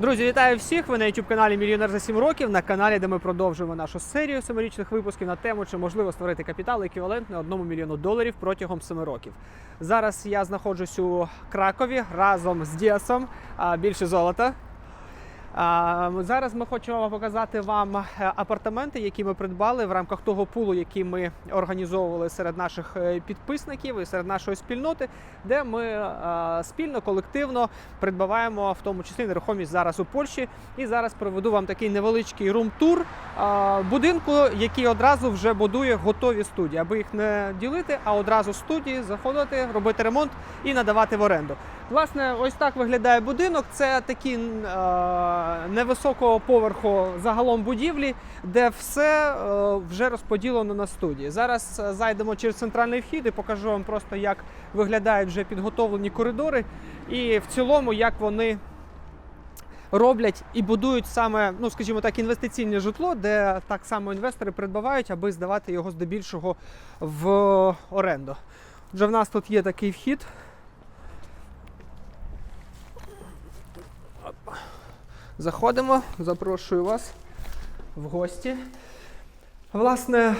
Друзі, вітаю всіх! Ви на youtube каналі Мільйонер за 7 років, на каналі, де ми продовжуємо нашу серію семирічних випусків на тему, чи можливо створити капітал еквівалентний одному мільйону доларів протягом 7 років. Зараз я знаходжусь у Кракові разом з Діасом, більше золота. Зараз ми хочемо показати вам е, апартаменти, які ми придбали в рамках того пулу, який ми організовували серед наших е, підписників і серед нашої спільноти, де ми е, спільно, колективно придбаваємо в тому числі нерухомість зараз у Польщі. І зараз проведу вам такий невеличкий рум-тур будинку, який одразу вже будує готові студії, аби їх не ділити, а одразу студії заходити, робити ремонт і надавати в оренду. Власне, ось так виглядає будинок. Це такі е, невисокого поверху загалом будівлі, де все е, вже розподілено на студії. Зараз е, зайдемо через центральний вхід і покажу вам просто, як виглядають вже підготовлені коридори, і в цілому, як вони. Роблять і будують саме, ну скажімо так, інвестиційне житло, де так само інвестори придбавають, аби здавати його здебільшого в оренду. Вже в нас тут є такий вхід. Заходимо, запрошую вас в гості. Власне,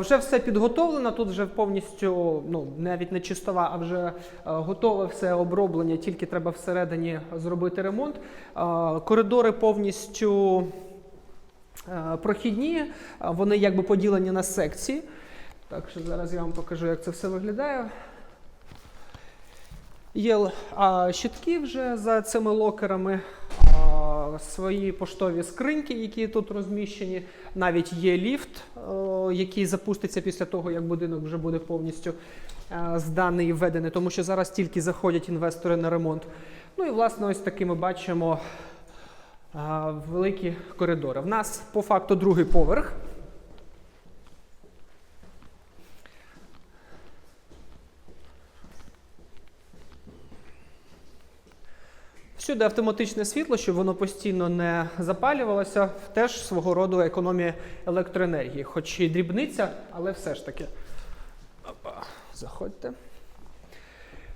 вже все підготовлено. Тут вже повністю, ну навіть не чистова, а вже е, готове все оброблення, тільки треба всередині зробити ремонт. Коридори повністю е, прохідні, вони якби поділені на секції. Так що зараз я вам покажу, як це все виглядає. Є щитки вже за цими локерами, свої поштові скриньки, які тут розміщені. Навіть є ліфт, який запуститься після того, як будинок вже буде повністю зданий і введений, тому що зараз тільки заходять інвестори на ремонт. Ну і власне, ось таки ми бачимо великі коридори. В нас по факту другий поверх. Всюди автоматичне світло, щоб воно постійно не запалювалося, теж свого роду економія електроенергії. Хоч і дрібниця, але все ж таки. Опа, заходьте.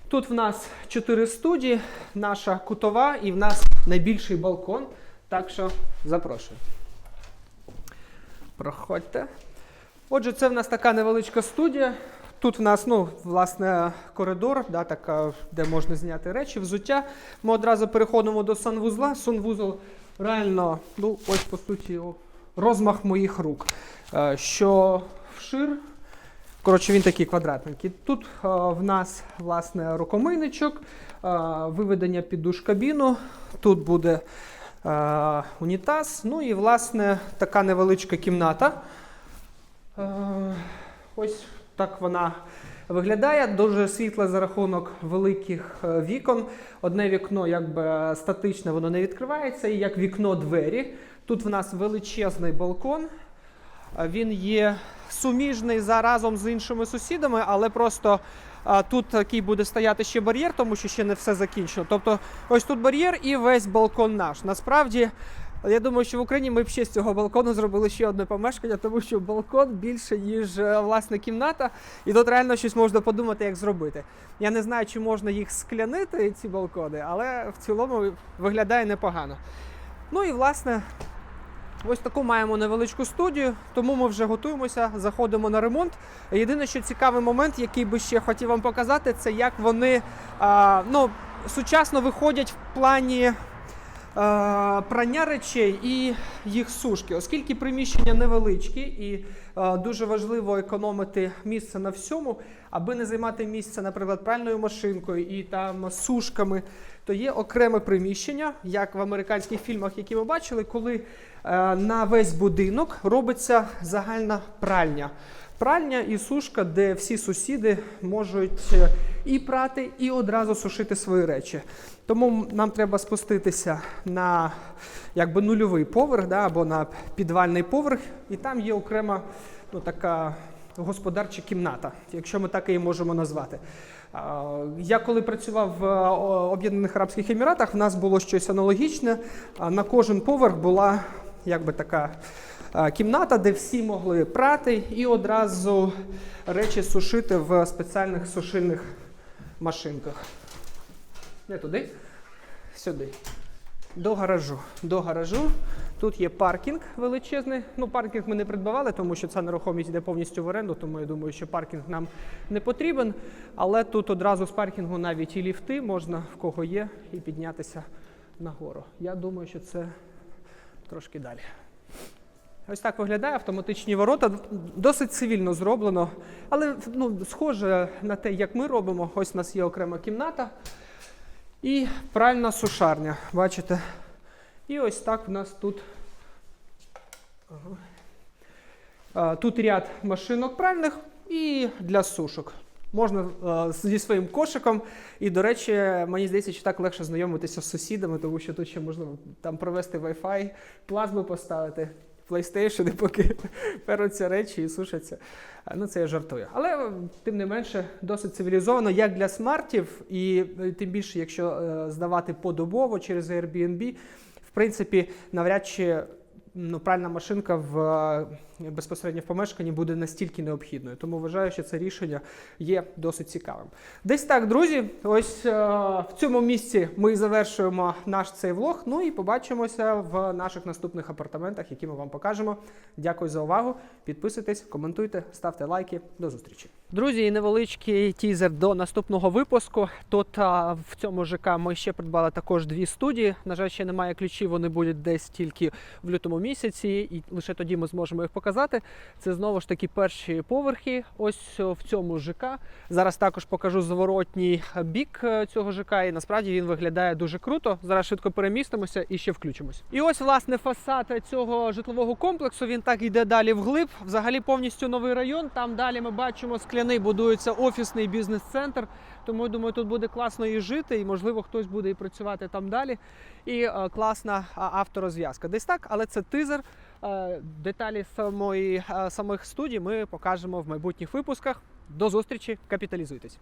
Тут в нас чотири студії, наша кутова і в нас найбільший балкон. Так що запрошую. Проходьте. Отже, це в нас така невеличка студія. Тут в нас, ну, власне, коридор, да, така, де можна зняти речі, взуття. Ми одразу переходимо до санвузла. Санвузол реально, ну, ось по суті, розмах моїх рук. Е, Що вшир, коротше, він такий квадратненький. Тут е, в нас, власне, рукомийничок, е, виведення під душ кабіну. Тут буде унітаз. Ну і, власне, така невеличка кімната. Ось так вона виглядає. Дуже світла за рахунок великих е, вікон. Одне вікно якби статичне, воно не відкривається, і як вікно двері. Тут в нас величезний балкон. Він є суміжний за разом з іншими сусідами, але просто а, тут такий буде стояти ще бар'єр, тому що ще не все закінчено. Тобто, ось тут бар'єр і весь балкон наш. Насправді, я думаю, що в Україні ми б ще з цього балкону зробили ще одне помешкання, тому що балкон більше, ніж е, власне кімната, і тут реально щось можна подумати, як зробити. Я не знаю, чи можна їх склянити, ці балкони, але в цілому виглядає непогано. Ну і власне. Ось таку маємо невеличку студію, тому ми вже готуємося, заходимо на ремонт. Єдине, що цікавий момент, який би ще хотів вам показати, це як вони а, ну, сучасно виходять в плані прання речей і їх сушки, оскільки приміщення невеличкі і дуже важливо економити місце на всьому, аби не займати місце, наприклад, пральною машинкою і там сушками, то є окреме приміщення, як в американських фільмах, які ми бачили, коли е, на весь будинок робиться загальна пральня. Пральня і сушка, де всі сусіди можуть е, і прати, і одразу сушити свої речі. Тому нам треба спуститися на якби нульовий поверх да, або на підвальний поверх, і там є окрема ну, така господарча кімната, якщо ми так її можемо назвати. Я коли працював в Об'єднаних Арабських Еміратах, в нас було щось аналогічне. На кожен поверх була якби така кімната, де всі могли прати і одразу речі сушити в спеціальних сушильних машинках. Не туди, сюди. До гаражу. До гаражу. Тут є паркінг величезний. Ну, паркінг ми не придбавали, тому що ця нерухомість йде повністю в оренду, тому я думаю, що паркінг нам не потрібен. Але тут одразу з паркінгу навіть і ліфти можна, в кого є, і піднятися нагору. Я думаю, що це трошки далі. Ось так виглядає автоматичні ворота. Досить цивільно зроблено, але ну, схоже на те, як ми робимо. Ось у нас є окрема кімната і пральна сушарня. Бачите? І ось так в нас тут. Тут ряд машинок пральних і для сушок. Можна е, зі своїм кошиком. І, до речі, мені здається, що так легше знайомитися з сусідами, тому що тут ще можна там провести Wi-Fi, плазму поставити, PlayStation, і поки перуться речі і сушаться. Ну, це я жартую. Але е, тим не менше досить цивілізовано, як для смартів, і е, тим більше, якщо е, здавати подобово через Airbnb, в принципі, навряд чи ну, пральна машинка в е, безпосередньо в помешканні буде настільки необхідною. Тому вважаю, що це рішення є досить цікавим. Десь так, друзі. Ось е, в цьому місці ми завершуємо наш цей влог. Ну і побачимося в наших наступних апартаментах, які ми вам покажемо. Дякую за увагу. Підписуйтесь, коментуйте, ставте лайки. До зустрічі. Друзі, і невеличкий тізер до наступного випуску. Тут а, в цьому ЖК ми ще придбали також дві студії. На жаль, ще немає ключів, вони будуть десь тільки в лютому місяці, і лише тоді ми зможемо їх показати. Це знову ж таки перші поверхи. Ось в цьому ЖК. Зараз також покажу зворотній бік е, цього ЖК, і насправді він виглядає дуже круто. Зараз швидко перемістимося і ще включимось. І ось власне фасад цього житлового комплексу. Він так йде далі вглиб. Взагалі повністю новий район. Там далі ми бачимо скляний будується офісний бізнес-центр. Тому я думаю, тут буде класно і жити, і можливо хтось буде і працювати там далі. І е, класна авторозв'язка. Десь так, але це тизер. Е, деталі самої, е, самих студій ми покажемо в майбутніх випусках. До зустрічі, капіталізуйтесь.